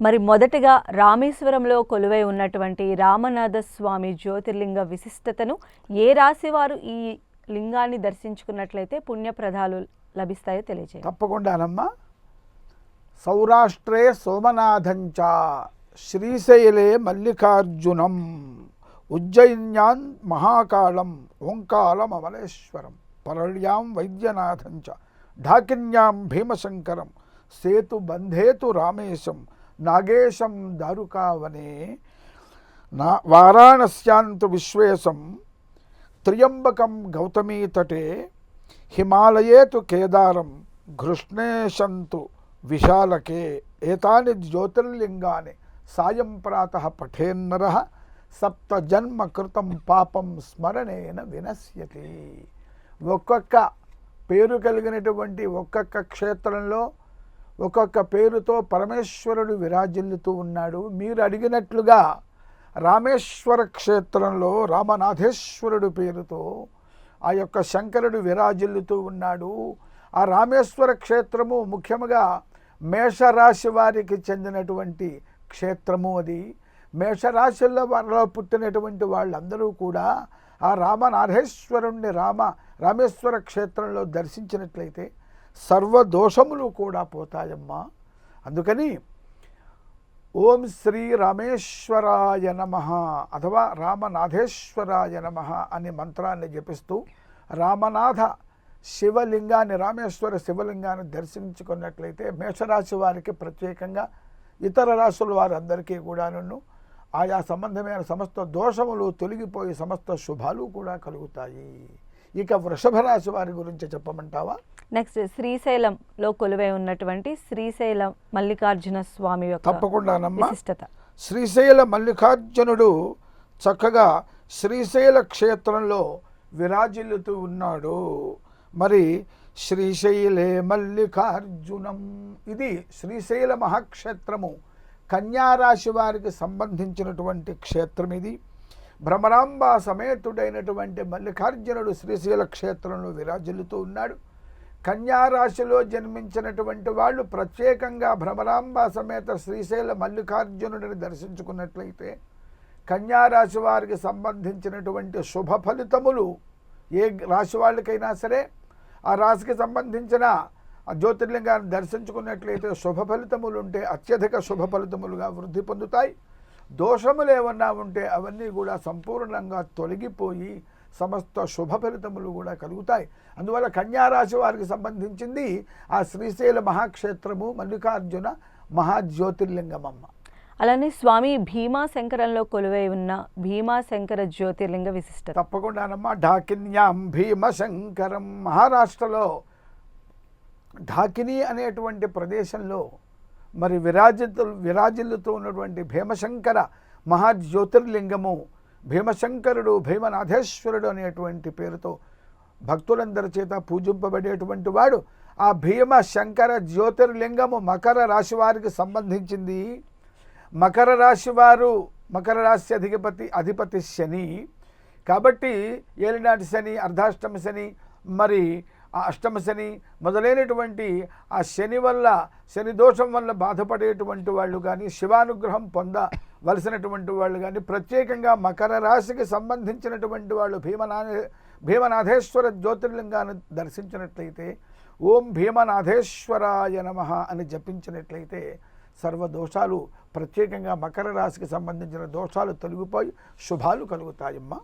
మరి మొదటగా రామేశ్వరంలో కొలువై ఉన్నటువంటి రామనాథ స్వామి జ్యోతిర్లింగ విశిష్టతను ఏ రాశి వారు ఈ లింగాన్ని దర్శించుకున్నట్లయితే పుణ్యప్రదాలు లభిస్తాయో తెలియజేయండి తప్పకుండానమ్మా సౌరాష్ట్రే సోమనాథంచ శ్రీశైలే మల్లికార్జునం. ఉజ్జయిన్యాన్ మహాకాళం ఓంకాళం అమలేశ్వరం. పరళ్యాం వైద్యనాథంచ ఢాకిన్యాం భీమశంకరం. సేతు బంధేతు రామేశం. నాగేశం దారుకావనే నా వారాణస్యాంతు విశ్వేశం త్ర్యంబకం గౌతమీ తటే హిమాలయేతు కేదారం ఘృష్ణేశంతు విశాలకే ఏతాని జ్యోతిర్లింగాని సాయం ప్రాత పఠేన్నర సప్త జన్మ కృతం పాపం స్మరణేన వినశ్యతి. ఒక్కొక్క పేరు కలిగినటువంటి ఒక్కొక్క క్షేత్రంలో ఒక్కొక్క పేరుతో పరమేశ్వరుడు విరాజిల్లుతూ ఉన్నాడు. మీరు అడిగినట్లుగా రామేశ్వర క్షేత్రంలో రామనాథేశ్వరుడు పేరుతో ఆ యొక్క శంకరుడు విరాజిల్లుతూ ఉన్నాడు. ఆ రామేశ్వర క్షేత్రము ముఖ్యముగా మేషరాశి వారికి చెందినటువంటి క్షేత్రము అది. మేషరాశుల్లో వారిలో పుట్టినటువంటి వాళ్ళందరూ కూడా ఆ రామనాథేశ్వరుణ్ణి రామ రామేశ్వర క్షేత్రంలో దర్శించినట్లయితే సర్వ దోషములు కూడా పోతాయమ్మా. అందుకని ఓం శ్రీ రామేశ్వరాయ నమ అథవా రామనాథేశ్వరాయ నమ అనే మంత్రాన్ని జపిస్తూ రామనాథ శివలింగాన్ని రామేశ్వర శివలింగాన్ని దర్శించుకున్నట్లయితే మేషరాశి వారికి ప్రత్యేకంగా ఇతర రాశుల వారందరికీ కూడాను ఆయా సంబంధమైన సమస్త దోషములు తొలగిపోయి సమస్త శుభాలు కూడా కలుగుతాయి. ఇక వృషభ రాశి వారి గురించి చెప్పమంటావా? నెక్స్ట్ శ్రీశైలంలో కొలువై ఉన్నటువంటి శ్రీశైలం మల్లికార్జున స్వామి యొక్క తప్పకుండానమ్మా విశిష్టత. శ్రీశైల మల్లికార్జునుడు చక్కగా శ్రీశైల క్షేత్రంలో విరాజిల్లుతూ ఉన్నాడు. మరి శ్రీశైలే మల్లికార్జునం. ఇది శ్రీశైల మహాక్షేత్రము. కన్యారాశి వారికి సంబంధించినటువంటి క్షేత్రం ఇది భ్రమరాంబ సమేతుడైనటువంటి మల్లికార్జునుడు శ్రీశైల క్షేత్రంలో విరాజిల్లుతూ ఉన్నాడు. కన్యారాశిలో జన్మించినటువంటి వాళ్ళు ప్రత్యేకంగా భ్రమరాంబ సమేత శ్రీశైల మల్లికార్జునుడిని దర్శించుకున్నట్లయితే కన్యారాశి వారికి సంబంధించినటువంటి శుభ ఫలితములు ఏ రాశి వాళ్ళకైనా సరే ఆ రాశికి సంబంధించిన ఆ జ్యోతిర్లింగాన్ని దర్శించుకున్నట్లయితే శుభ ఫలితములు ఉంటే అత్యధిక శుభ ఫలితములుగా వృద్ధి పొందుతాయి. దోషములు ఏమన్నా ఉంటే అవన్నీ కూడా సంపూర్ణంగా తొలగిపోయి సమస్త శుభ ఫలితములు కూడా కలుగుతాయి. అందువల్ల కన్యారాశి వారికి సంబంధించింది ఆ శ్రీశైల మహాక్షేత్రము మల్లికార్జున మహాజ్యోతిర్లింగమమ్మ. అలానే స్వామి భీమాశంకరంలో కొలువై ఉన్న భీమాశంకర జ్యోతిర్లింగ విశిష్టత. తప్పకుండానమ్మా ఢాకిన్యాం భీమశంకరం మహారాష్ట్రలో ఢాకిని అనేటువంటి ప్రదేశంలో మరి విరాజితు విరాజిల్లుతూ ఉన్నటువంటి భీమశంకర మహాజ్యోతిర్లింగము భీమశంకరుడు భీమనాథేశ్వరుడు అనేటువంటి పేరుతో భక్తులందరి చేత పూజింపబడేటువంటి వాడు. ఆ భీమ శంకర జ్యోతిర్లింగము మకర రాశి వారికి సంబంధించింది. మకర రాశి వారు మకర రాశి అధిపతి అధిపతి శని. కాబట్టి ఏలినాటి శని అర్ధాష్టమ శని మరి ఆ అష్టమ శని మొదలైనటువంటి ఆ శని వల్ల శని దోషం వల్ల బాధపడేటువంటి వాళ్ళు కానీ శివానుగ్రహం పొందవలసినటువంటి వాళ్ళు కానీ ప్రత్యేకంగా మకర రాశికి సంబంధించినటువంటి వాళ్ళు భీమనా భీమనాథేశ్వర జ్యోతిర్లింగాన్ని దర్శించినట్లయితే ఓం భీమనాథేశ్వరాయ నమ అని జపించినట్లయితే సర్వ దోషాలు ప్రత్యేకంగా మకర రాశికి సంబంధించిన దోషాలు తొలగిపోయి శుభాలు కలుగుతాయమ్మా.